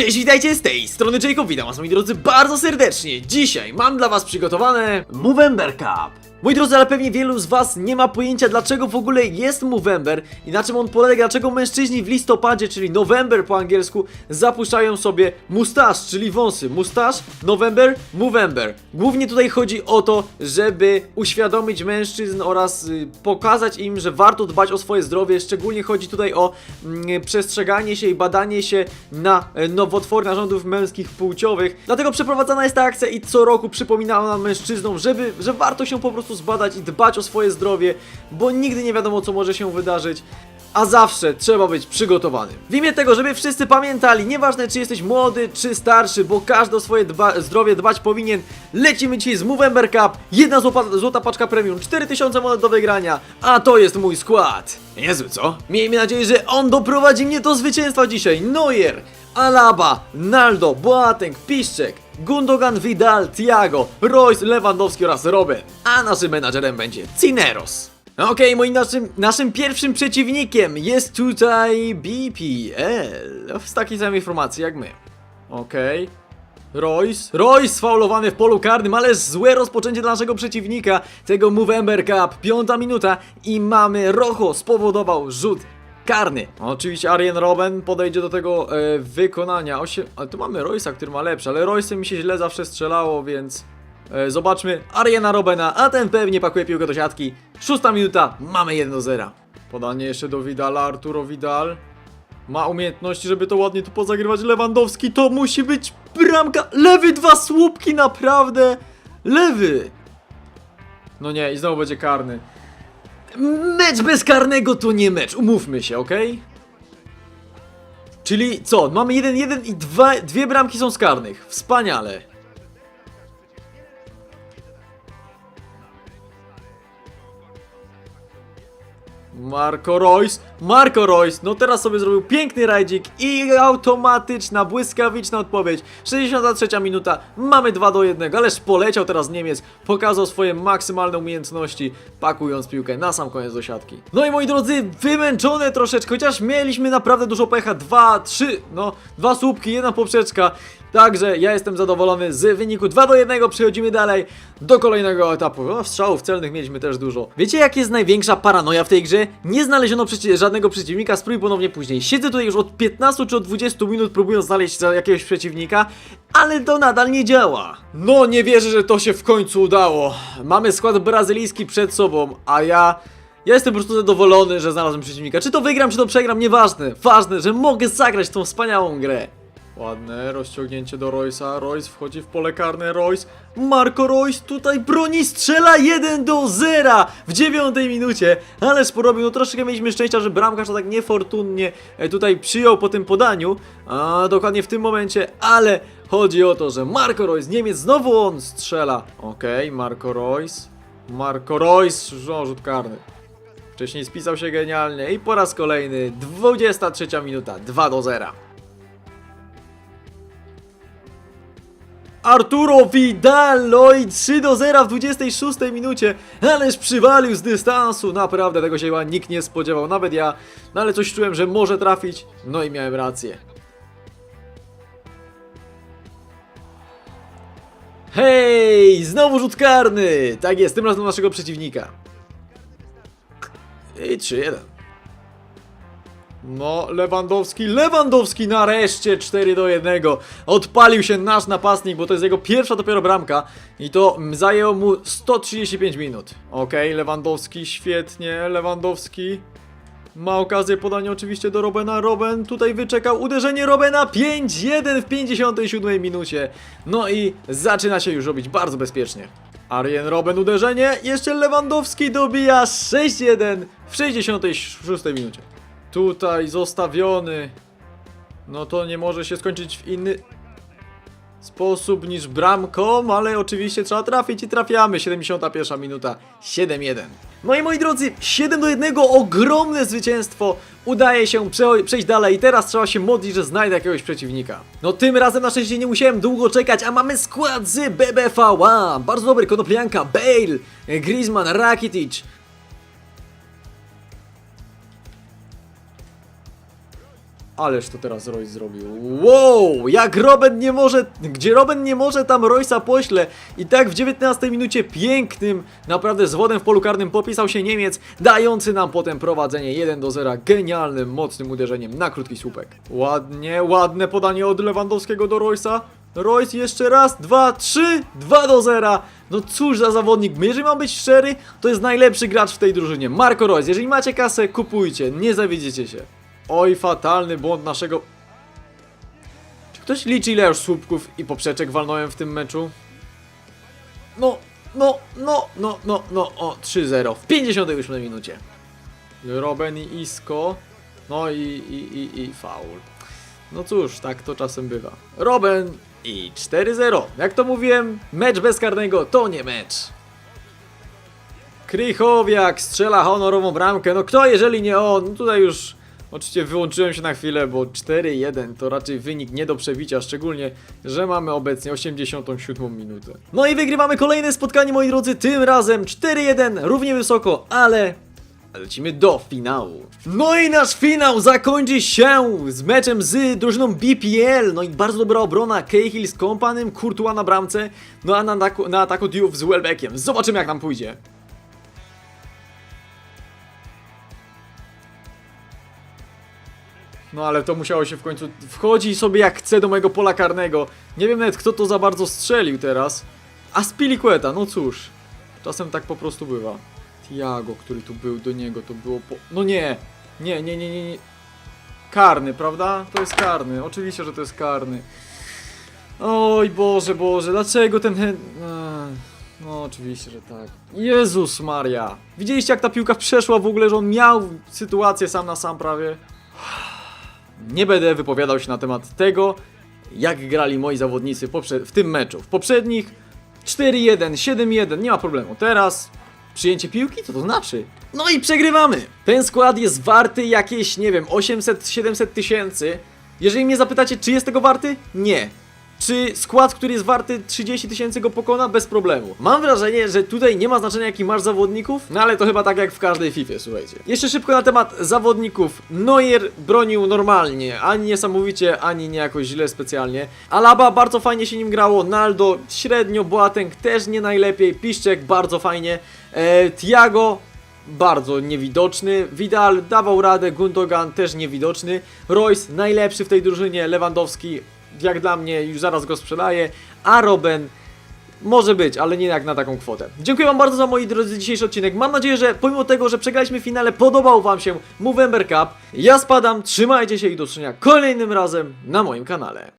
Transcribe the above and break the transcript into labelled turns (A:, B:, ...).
A: Cześć, witajcie z tej strony Jacob, witam was moi drodzy bardzo serdecznie. Dzisiaj mam dla was przygotowane Movember Cup. Moi drodzy, ale pewnie wielu z was nie ma pojęcia dlaczego w ogóle jest Movember i na czym on polega, dlaczego mężczyźni w listopadzie, czyli November po angielsku, zapuszczają sobie mustaż, czyli wąsy. Mustaż, November, Movember. Głównie tutaj chodzi o to, żeby uświadomić mężczyzn oraz y, pokazać im, że warto dbać o swoje zdrowie. Szczególnie chodzi tutaj o mm, przestrzeganie się i badanie się na e, nowotwory narządów męskich płciowych. Dlatego przeprowadzana jest ta akcja i co roku przypomina ona mężczyznom, żeby, że warto się po prostu zbadać i dbać o swoje zdrowie, bo nigdy nie wiadomo co może się wydarzyć. A zawsze trzeba być przygotowanym. W imię tego, żeby wszyscy pamiętali, nieważne czy jesteś młody, czy starszy, bo każdy o swoje dba zdrowie dbać powinien. Lecimy dzisiaj z Movember Cup, jedna złota, złota paczka premium, 4000 monet do wygrania, a to jest mój skład. Niezły, co? Miejmy nadzieję, że on doprowadzi mnie do zwycięstwa dzisiaj. Neuer, Alaba, Naldo, Boateng, Piszczek, Gundogan, Vidal, Thiago, Royce, Lewandowski oraz Robin. A naszym menadżerem będzie Cineros. Okej, moim naszym, naszym pierwszym przeciwnikiem jest tutaj BPL. Z takiej samej formacji jak my. Okej. Royce. Royce sfaulowany w polu karnym, ale złe rozpoczęcie dla naszego przeciwnika. Tego Movember Cup. Piąta minuta i mamy Rojo spowodował rzut karny. Oczywiście Arjen Robben podejdzie do tego e, wykonania. Osiem... Ale tu mamy Royce'a, który ma lepsze, ale Royce'em mi się źle zawsze strzelało, więc... E, zobaczmy Ariana Robena, a ten pewnie pakuje piłkę do siatki. Szósta minuta, mamy 1 do 0. Podanie jeszcze do Vidala, Arturo Vidal. Ma umiejętności, żeby to ładnie tu pozagrywać. Lewandowski, to musi być bramka. Lewy, dwa słupki, naprawdę. Lewy. No nie, i znowu będzie karny. Mecz bez karnego to nie mecz, umówmy się, ok? Czyli co? Mamy jeden, jeden i dwa, dwie bramki są z karnych. Wspaniale. Marco Royce, Marco Royce, no teraz sobie zrobił piękny rajdzik i automatyczna, błyskawiczna odpowiedź. 63 minuta, mamy 2 do 1, ależ poleciał teraz Niemiec, pokazał swoje maksymalne umiejętności, pakując piłkę na sam koniec do siatki. No i moi drodzy, wymęczone troszeczkę, chociaż mieliśmy naprawdę dużo pecha, 2, 3, no, dwa słupki, jedna poprzeczka. Także ja jestem zadowolony z wyniku 2 do 1. Przechodzimy dalej do kolejnego etapu. No, strzałów celnych mieliśmy też dużo. Wiecie, jak jest największa paranoja w tej grze? Nie znaleziono przeci żadnego przeciwnika, spróbuj ponownie później. Siedzę tutaj już od 15 czy od 20 minut, próbując znaleźć jakiegoś przeciwnika, ale to nadal nie działa. No, nie wierzę, że to się w końcu udało. Mamy skład brazylijski przed sobą, a ja. Ja jestem po prostu zadowolony, że znalazłem przeciwnika. Czy to wygram, czy to przegram, nieważne. Ważne, że mogę zagrać tą wspaniałą grę. Ładne rozciągnięcie do Royce'a. Royce wchodzi w pole karne. Royce. Marco Royce tutaj broni, strzela 1 do 0 w dziewiątej minucie. Ależ porobił. No troszeczkę mieliśmy szczęścia, że bramkarz to tak niefortunnie e, tutaj przyjął po tym podaniu. A dokładnie w tym momencie, ale chodzi o to, że Marco Royce, Niemiec, znowu on strzela. Okej, Marco Royce. Marco Royce, no, rzut karny. Wcześniej spisał się genialnie i po raz kolejny 23 minuta, 2 do 0. Arturo Vidal, oj 3 do 0 w 26 minucie, ależ przywalił z dystansu, naprawdę tego się chyba nikt nie spodziewał, nawet ja, no ale coś czułem, że może trafić, no i miałem rację. Hej, znowu rzut karny, tak jest, tym razem naszego przeciwnika. I 3-1. No, Lewandowski, Lewandowski nareszcie 4 do 1. Odpalił się nasz napastnik, bo to jest jego pierwsza dopiero bramka i to zajęło mu 135 minut. Okej, Lewandowski, świetnie, Lewandowski ma okazję podania oczywiście do Robena. Roben tutaj wyczekał uderzenie Robena 5-1 w 57 minucie. No i zaczyna się już robić bardzo bezpiecznie. Arjen Robben uderzenie, jeszcze Lewandowski dobija 6-1 w 66 minucie. Tutaj zostawiony. No to nie może się skończyć w inny sposób niż bramką, ale oczywiście trzeba trafić i trafiamy. 71 minuta, 7-1. No i moi drodzy, 7 do 1, ogromne zwycięstwo. Udaje się prze przejść dalej i teraz trzeba się modlić, że znajdę jakiegoś przeciwnika. No tym razem na szczęście nie musiałem długo czekać, a mamy skład z BBVA. Bardzo dobry, Konoplianka, Bale, Griezmann, Rakitic, Ależ to teraz Royce zrobił. Wow! Jak Robin nie może. Gdzie Robin nie może, tam Royce'a pośle. I tak w 19 minucie pięknym, naprawdę z wodem w polu karnym popisał się Niemiec, dający nam potem prowadzenie 1 do 0 genialnym, mocnym uderzeniem na krótki słupek. Ładnie, ładne podanie od Lewandowskiego do Royce'a. Royce jeszcze raz, dwa, trzy, dwa do zera. No cóż za zawodnik. Jeżeli mam być szczery, to jest najlepszy gracz w tej drużynie. Marco Royce, jeżeli macie kasę, kupujcie, nie zawiedziecie się. Oj, fatalny błąd naszego... Czy ktoś liczy ile już słupków i poprzeczek walnąłem w tym meczu? No, no, no, no, no, no, o, 3-0 w 58 minucie. Robin i Isco, no i, i, i, i faul. No cóż, tak to czasem bywa. Robin i 4-0. Jak to mówiłem, mecz bez karnego to nie mecz. Krychowiak strzela honorową bramkę. No kto jeżeli nie on? No Tutaj już oczywiście wyłączyłem się na chwilę, bo 4-1 to raczej wynik nie do przebicia, szczególnie, że mamy obecnie 87 minutę. No i wygrywamy kolejne spotkanie, moi drodzy, tym razem 4-1, równie wysoko, ale Lecimy do finału. No i nasz finał zakończy się z meczem z drużyną BPL. No i bardzo dobra obrona. Cahill z Kompanem, Courtois na bramce. No a na na ataku Diouf z Welbeckiem. Zobaczymy jak nam pójdzie. No ale to musiało się w końcu... Wchodzi sobie jak chce do mojego pola karnego. Nie wiem nawet kto to za bardzo strzelił teraz. A Spiliqueta, no cóż. Czasem tak po prostu bywa. Tiago, który tu był do niego, to było po... No nie! Nie, nie, nie, nie, nie. Karny, prawda? To jest karny. Oczywiście, że to jest karny. Oj Boże, Boże, dlaczego ten... No oczywiście, że tak. Jezus Maria. Widzieliście jak ta piłka przeszła w ogóle, że on miał sytuację sam na sam prawie? Nie będę wypowiadał się na temat tego, jak grali moi zawodnicy w tym meczu. W poprzednich 4-1, 7-1, nie ma problemu. Teraz przyjęcie piłki? Co to znaczy? No i przegrywamy! Ten skład jest warty jakieś, nie wiem, 800-700 tysięcy. Jeżeli mnie zapytacie, czy jest tego warty? Nie. Czy skład, który jest warty 30 tysięcy go pokona? Bez problemu. Mam wrażenie, że tutaj nie ma znaczenia jaki masz zawodników, no ale to chyba tak jak w każdej FIFA, słuchajcie. Jeszcze szybko na temat zawodników. Neuer bronił normalnie, ani niesamowicie, ani nie jakoś źle specjalnie. Alaba bardzo fajnie się nim grało, Naldo średnio, Boateng też nie najlepiej, Piszczek bardzo fajnie, e, Tiago bardzo niewidoczny. Vidal dawał radę, Gundogan też niewidoczny. Royce najlepszy w tej drużynie, Lewandowski jak dla mnie już zaraz go sprzedaje, a Robben może być, ale nie jak na taką kwotę. Dziękuję Wam bardzo za moi drodzy dzisiejszy odcinek. Mam nadzieję, że pomimo tego, że przegraliśmy finale, podobał Wam się Movember Cup. Ja spadam, trzymajcie się i do zobaczenia kolejnym razem na moim kanale.